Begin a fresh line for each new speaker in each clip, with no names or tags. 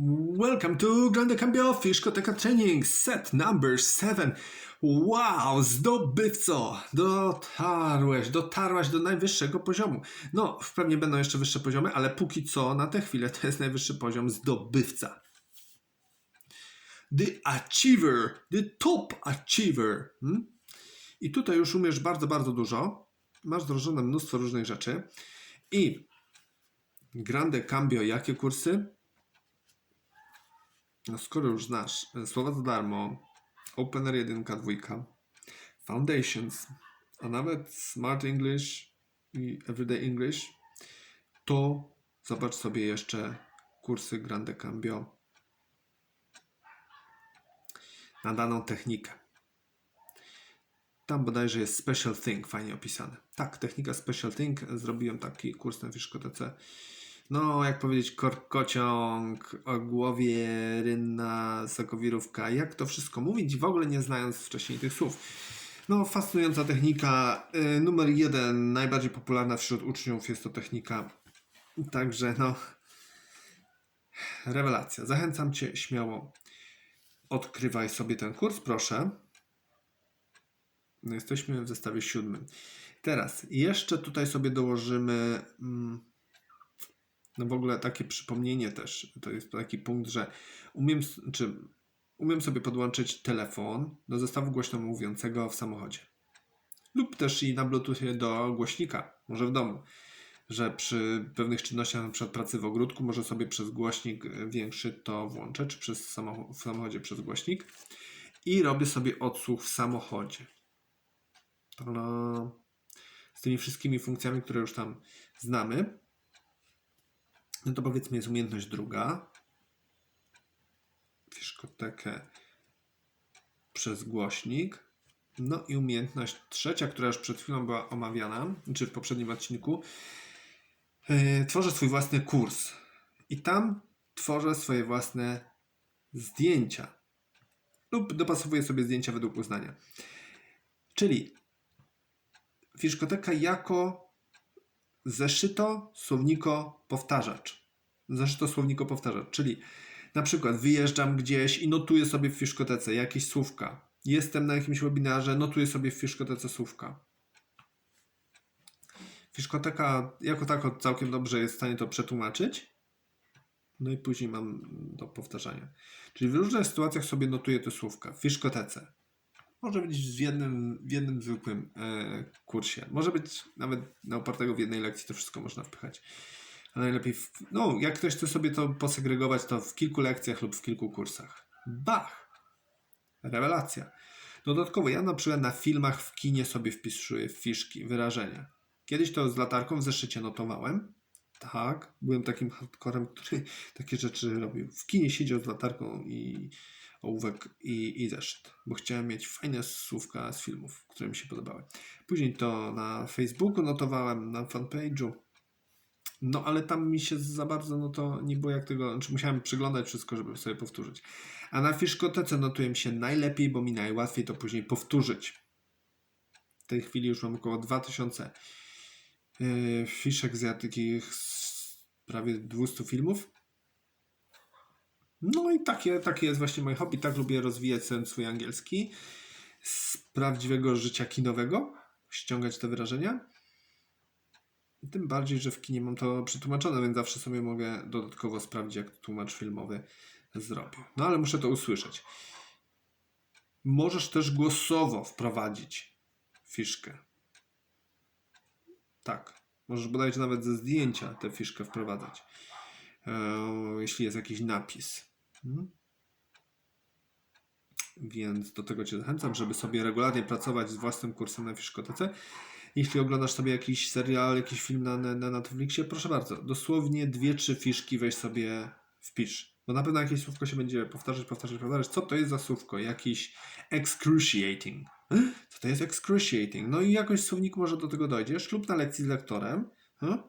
Welcome to Grande Cambio Fiszkoteka Training, set number 7. Wow, zdobywco! Dotarłeś, dotarłaś do najwyższego poziomu. No, pewnie będą jeszcze wyższe poziomy, ale póki co, na tę chwilę, to jest najwyższy poziom zdobywca. The Achiever, the Top Achiever. Hmm? I tutaj już umiesz bardzo, bardzo dużo. Masz wdrożone mnóstwo różnych rzeczy. I Grande Cambio, jakie kursy? No skoro już znasz e, słowa za darmo, Opener 1, 2, Foundations, a nawet Smart English i Everyday English, to zobacz sobie jeszcze kursy Grande Cambio na daną technikę. Tam bodajże jest Special Thing fajnie opisane. Tak, technika Special Thing. Zrobiłem taki kurs na Fiszkotece. No, jak powiedzieć, korkociąg, o głowie, rynna, sokowirówka. Jak to wszystko mówić, w ogóle nie znając wcześniej tych słów. No, fascynująca technika. Y, numer jeden, najbardziej popularna wśród uczniów jest to technika. Także, no, rewelacja. Zachęcam Cię śmiało. Odkrywaj sobie ten kurs, proszę. No, jesteśmy w zestawie siódmym. Teraz jeszcze tutaj sobie dołożymy. Mm, no w ogóle takie przypomnienie też. To jest taki punkt, że umiem, czy umiem sobie podłączyć telefon do zestawu głośno mówiącego w samochodzie. Lub też i na Bluetoothie do głośnika, może w domu. Że przy pewnych czynnościach, przykład pracy w ogródku, może sobie przez głośnik większy to włączę, czy przez samochód, w samochodzie przez głośnik. I robię sobie odsłuch w samochodzie. To z tymi wszystkimi funkcjami, które już tam znamy. No to powiedzmy jest umiejętność druga. Fiszkotekę przez głośnik. No i umiejętność trzecia, która już przed chwilą była omawiana, czy w poprzednim odcinku. Yy, tworzę swój własny kurs. I tam tworzę swoje własne zdjęcia. Lub dopasowuję sobie zdjęcia według uznania. Czyli Fiszkoteka jako zeszyto, słowniko, powtarzacz. Zeszyto, słowniko, powtarzacz. Czyli na przykład wyjeżdżam gdzieś i notuję sobie w fiszkotece jakieś słówka. Jestem na jakimś webinarze, notuję sobie w fiszkotece słówka. Fiszkoteka jako tako całkiem dobrze jest w stanie to przetłumaczyć. No i później mam do powtarzania. Czyli w różnych sytuacjach sobie notuję te słówka w fiszkotece. Może być w jednym, w jednym zwykłym e, kursie. Może być nawet na opartego w jednej lekcji, to wszystko można wpychać. A najlepiej, w, no, jak ktoś chce sobie to posegregować, to w kilku lekcjach lub w kilku kursach. Bach! Rewelacja. Dodatkowo, ja na przykład na filmach w kinie sobie wpisuję fiszki, wyrażenia. Kiedyś to z latarką w zeszycie notowałem. Tak, byłem takim hardcorem, który takie rzeczy robił. W kinie siedział z latarką i ołówek i, i zeszyt, bo chciałem mieć fajne słówka z filmów, które mi się podobały. Później to na Facebooku notowałem, na fanpage'u, no ale tam mi się za bardzo, no to nie było jak tego, znaczy musiałem przeglądać wszystko, żeby sobie powtórzyć. A na Fiszkotece notuję się najlepiej, bo mi najłatwiej to później powtórzyć. W tej chwili już mam około 2000 yy, fiszek z takich prawie 200 filmów. No i takie, takie jest właśnie moje hobby. Tak lubię rozwijać ten swój angielski z prawdziwego życia kinowego, ściągać te wyrażenia. Tym bardziej, że w kinie mam to przetłumaczone, więc zawsze sobie mogę dodatkowo sprawdzić, jak tłumacz filmowy zrobił. No ale muszę to usłyszeć. Możesz też głosowo wprowadzić fiszkę. Tak. Możesz bodajże nawet ze zdjęcia tę fiszkę wprowadzać. jeśli jest jakiś napis. Mhm. Więc do tego Cię zachęcam, żeby sobie regularnie pracować z własnym kursem na Fiszkotece. Jeśli oglądasz sobie jakiś serial, jakiś film na, na Netflixie, proszę bardzo, dosłownie dwie, trzy fiszki weź sobie wpisz. Bo na pewno jakieś słówko się będzie powtarzać, powtarzać, powtarzać. Co to jest za słówko? Jakiś excruciating. Co to jest excruciating? No i jakoś słownik może do tego dojdziesz lub na lekcji z lektorem.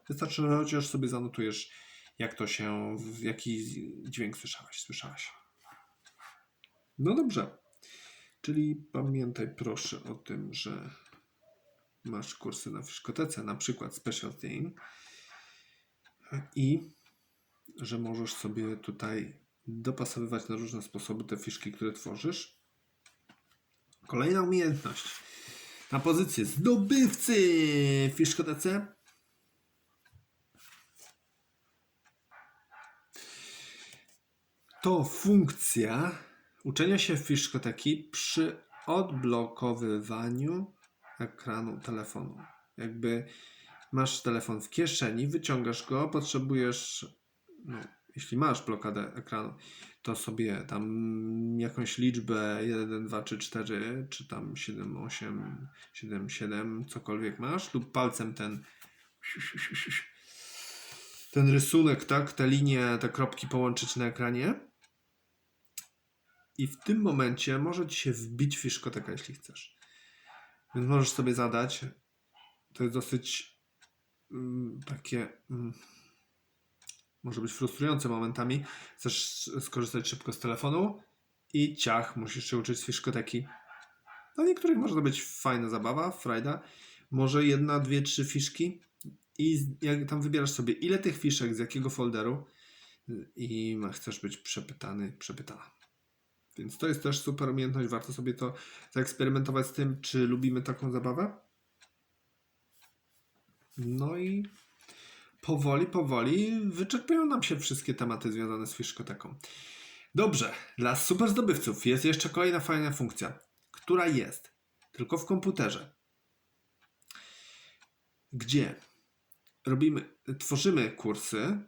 Wystarczy, że chociaż sobie zanotujesz jak to się, jaki dźwięk słyszałaś, słyszałaś. No dobrze. Czyli pamiętaj proszę o tym, że masz kursy na Fiszkotece, na przykład Special Thing i że możesz sobie tutaj dopasowywać na różne sposoby te fiszki, które tworzysz. Kolejna umiejętność. Na pozycję zdobywcy w fiszkotece. To funkcja uczenia się fiszkoteki przy odblokowywaniu ekranu telefonu. Jakby masz telefon w kieszeni, wyciągasz go, potrzebujesz, no, jeśli masz blokadę ekranu, to sobie tam jakąś liczbę 1, 2, 3, 4, czy tam 7, 8, 7, 7, cokolwiek masz, lub palcem ten ten rysunek, tak, te linie, te kropki połączyć na ekranie. I w tym momencie może ci się wbić fiszkoteka, jeśli chcesz. Więc możesz sobie zadać. To jest dosyć mm, takie. Mm, może być frustrujące momentami. Chcesz skorzystać szybko z telefonu i ciach, musisz się uczyć z fiszkoteki. Dla niektórych może to być fajna zabawa, frajda. Może jedna, dwie, trzy fiszki i jak tam wybierasz sobie ile tych fiszek, z jakiego folderu i ma- chcesz być przepytany, przepytana. Więc to jest też super umiejętność, warto sobie to zaeksperymentować z tym, czy lubimy taką zabawę. No i powoli, powoli wyczerpują nam się wszystkie tematy związane z fiszkoteką. Dobrze, dla super zdobywców jest jeszcze kolejna fajna funkcja, która jest tylko w komputerze, gdzie robimy, tworzymy kursy,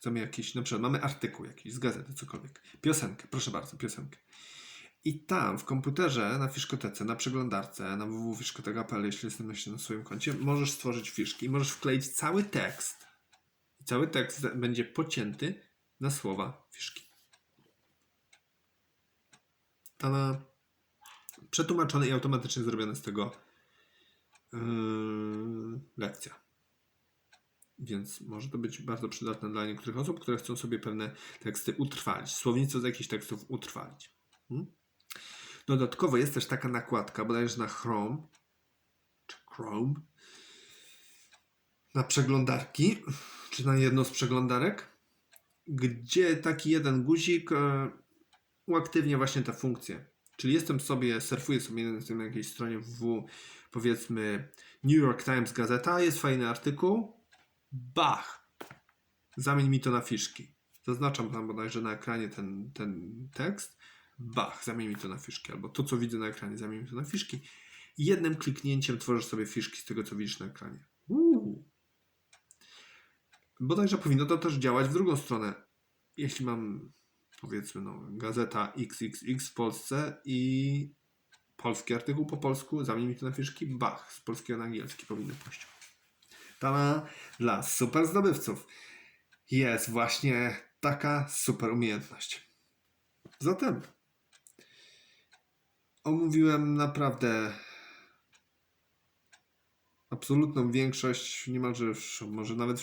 chcemy jakiś, na przykład mamy artykuł jakiś z gazety, cokolwiek, piosenkę, proszę bardzo, piosenkę. I tam w komputerze, na fiszkotece, na przeglądarce, na www.fiszkoteka.pl, jeśli jesteś na swoim koncie, możesz stworzyć fiszki i możesz wkleić cały tekst. I cały tekst będzie pocięty na słowa fiszki. Ta przetłumaczone i automatycznie zrobione z tego yy, lekcja. Więc może to być bardzo przydatne dla niektórych osób, które chcą sobie pewne teksty utrwalić, słownictwo z jakichś tekstów utrwalić. Hmm? Dodatkowo jest też taka nakładka, bodajże na Chrome, czy Chrome, na przeglądarki, czy na jedną z przeglądarek, gdzie taki jeden guzik e, uaktywnia właśnie tę funkcję. Czyli jestem sobie, surfuję sobie na jakiejś stronie www, powiedzmy New York Times Gazeta, jest fajny artykuł, bach, zamień mi to na fiszki. Zaznaczam tam bodajże na ekranie ten, ten tekst, bach, zamień mi to na fiszki, albo to, co widzę na ekranie, zamień mi to na fiszki. Jednym kliknięciem tworzysz sobie fiszki z tego, co widzisz na ekranie. Uuu. Bodajże powinno to też działać w drugą stronę. Jeśli mam, powiedzmy, no, gazeta XXX w Polsce i polski artykuł po polsku, zamień mi to na fiszki, bach, z polskiego na angielski powinno pójść. Tana dla super zdobywców. Jest właśnie taka super umiejętność. Zatem omówiłem naprawdę absolutną większość, niemalże może nawet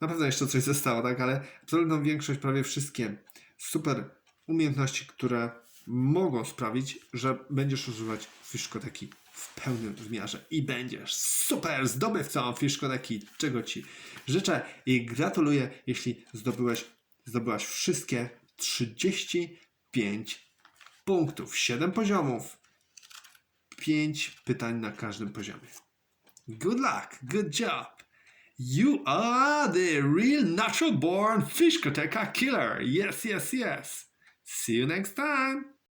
na pewno jeszcze coś zostało, tak, ale absolutną większość, prawie wszystkie super umiejętności, które mogą sprawić, że będziesz używać fiszkoteki w pełnym wymiarze i będziesz super zdobywcą fiszkoteki, czego Ci życzę i gratuluję, jeśli zdobyłeś, zdobyłaś wszystkie 35 punktów, 7 poziomów, 5 pytań na każdym poziomie. Good luck, good job. You are the real natural born Fishkoteka killer. Yes, yes, yes. See you next time.